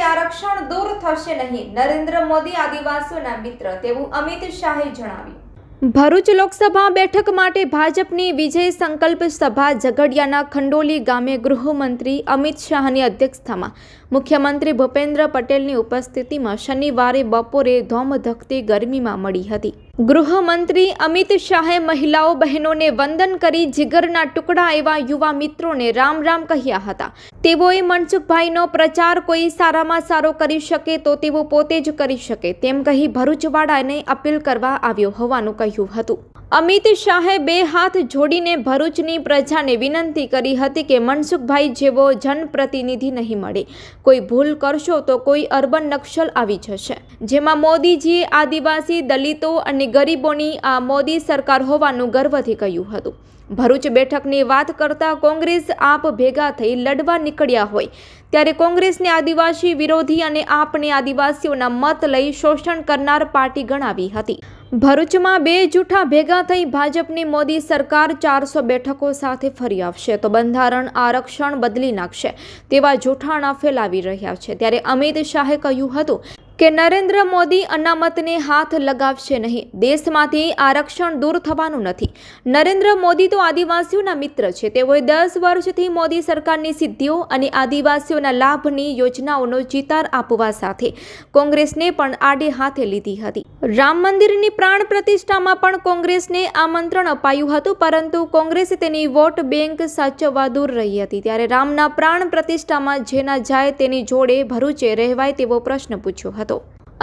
આરક્ષણ દૂર થશે નહીં. નરેન્દ્ર મોદી આદિવાસીઓના મિત્ર, તેવું અમિત શાહે જણાવ્યું. ભરૂચ લોકસભા બેઠક માટે ભાજપની વિજય સંકલ્પ સભા ઝઘડિયાના ખંડોલી ગામે ગૃહમંત્રી અમિત શાહની અધ્યક્ષતામાં. મુખ્યમંત્રી ભૂપેન્દ્ર પટેલની ઉપસ્થિતિમાં શનિવારે બપોરે ધોમધખતી ગરમીમાં મળી હતી. ગૃહમંત્રી અમિત શાહે મહિલાઓ બહેનોને વંદન કરી જીગરના ટુકડા એવા યુવા મિત્રોને રામ રામ કહ્યા હતા. તેઓએ મનસુખભાઈનો પ્રચાર કોઈ સારામાં સારો કરી શકે તો તેઓ પોતે જ કરી શકે તેમ કહી ભરૂચવાડાને અપીલ કરવા આવ્યો હોવાનું કહ્યું હતું. અમિત શાહે બે હાથ જોડીને ભરૂચની પ્રજાને વિનંતી કરી હતી કે મનસુખભાઈ જેવો જનપ્રતિનિધિ નહીં મળે. કોઈ ભૂલ કરશો તો કોઈ અર્બન નક્સલ આવી જશે. જેમાં મોદીજીએ આદિવાસી, દલિતો અને ગરીબોની આ મોદી સરકાર હોવાનું ગર્વથી કહ્યું હતું. ભરૂચ બેઠકની વાત કરતા કોંગ્રેસ આપ ભેગા થઈ લડવા નીકળ્યા હોય. ત્યારે કોંગ્રેસને આદિવાસી વિરોધી અને આપને આદિવાસીઓના મત લઈ શોષણ કરનાર પાર્ટી ગણાવી હતી. ભરૂચમાં બે જૂઠા ભેગા થઈ ભાજપની મોદી સરકાર ચારસો બેઠકો સાથે ફરી આવશે તો બંધારણ આરક્ષણ બદલી નાખશે તેવા જૂઠાણા ફેલાવી રહ્યા છે. ત્યારે અમિત શાહે કહ્યું હતું કે નરેન્દ્ર મોદી અનામતને હાથ લગાવશે નહીં. દેશમાંથી આરક્ષણ દૂર થવાનું નથી. નરેન્દ્ર મોદી તો આદિવાસીઓના મિત્ર છે. તેઓએ દસ વર્ષથી મોદી સરકારની સિદ્ધિઓ અને આદિવાસીઓના લાભની યોજનાઓનો ચિતાર આપવા સાથે કોંગ્રેસને પણ આડે હાથે લીધી હતી. રામ મંદિરની પ્રાણ પ્રતિષ્ઠામાં પણ કોંગ્રેસને આમંત્રણ અપાયું હતું, પરંતુ કોંગ્રેસ તેની વોટ બેંક સાચવવા દૂર રહી હતી. ત્યારે રામના પ્રાણ પ્રતિષ્ઠામાં જેના જાય તેની જોડે ભરૂચે રહેવાય તેવો પ્રશ્ન પૂછ્યો હતો.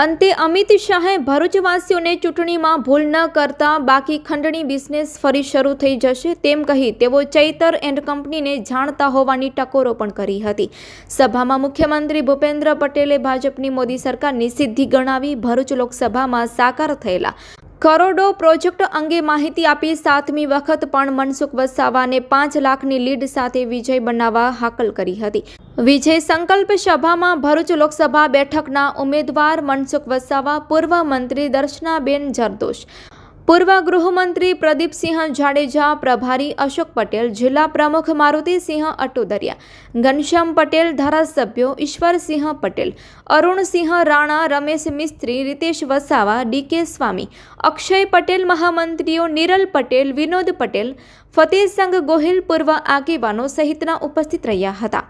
અંતે અમિત શાહે ભરૂચવાસીઓને ચૂંટણીમાં ભૂલ ન કરતા બાકી ખંડણી બિઝનેસ ફરી શરૂ થઈ જશે તેમ કહી તેઓ ચૈતર એન્ડ કંપનીને જાણતા હોવાની ટકોરો પણ કરી હતી. સભામાં મુખ્યમંત્રી ભૂપેન્દ્ર પટેલે ભાજપની મોદી સરકારની સિદ્ધિ ગણાવી ભરૂચ લોકસભામાં સાકાર થયેલા. કરોડો પ્રોજેક્ટ અંગે માહિતી આપી સાતમી વખત પણ મનસુખ વસાવાને પાંચ લાખની લીડ સાથે વિજય બનાવવા હાકલ કરી હતી. વિજય સંકલ્પ સભામાં ભરૂચ લોકસભા બેઠકના ઉમેદવાર મનસુખ વસાવા, પૂર્વ મંત્રી દર્શનાબેન જરદોશ પૂર્વ ગૃહમંત્રી પ્રદીપસિંહ જાડેજા, પ્રભારી અશોક પટેલ, જિલ્લા પ્રમુખ મારુતિસિંહ અટોદરિયા, ઘનશ્યામ પટેલ, ધારાસભ્યો ઈશ્વરસિંહ પટેલ, અરુણસિંહ રાણા, રમેશ મિસ્ત્રી, રીતેશ વસાવા ડીકે સ્વામી, અક્ષય પટેલ મહામંત્રીઓ, નિરલ પટેલ, વિનોદ પટેલ ફતેહસંગ ગોહિલ પૂર્વ આગેવાનો સહિતના ઉપસ્થિત રહ્યા હતા.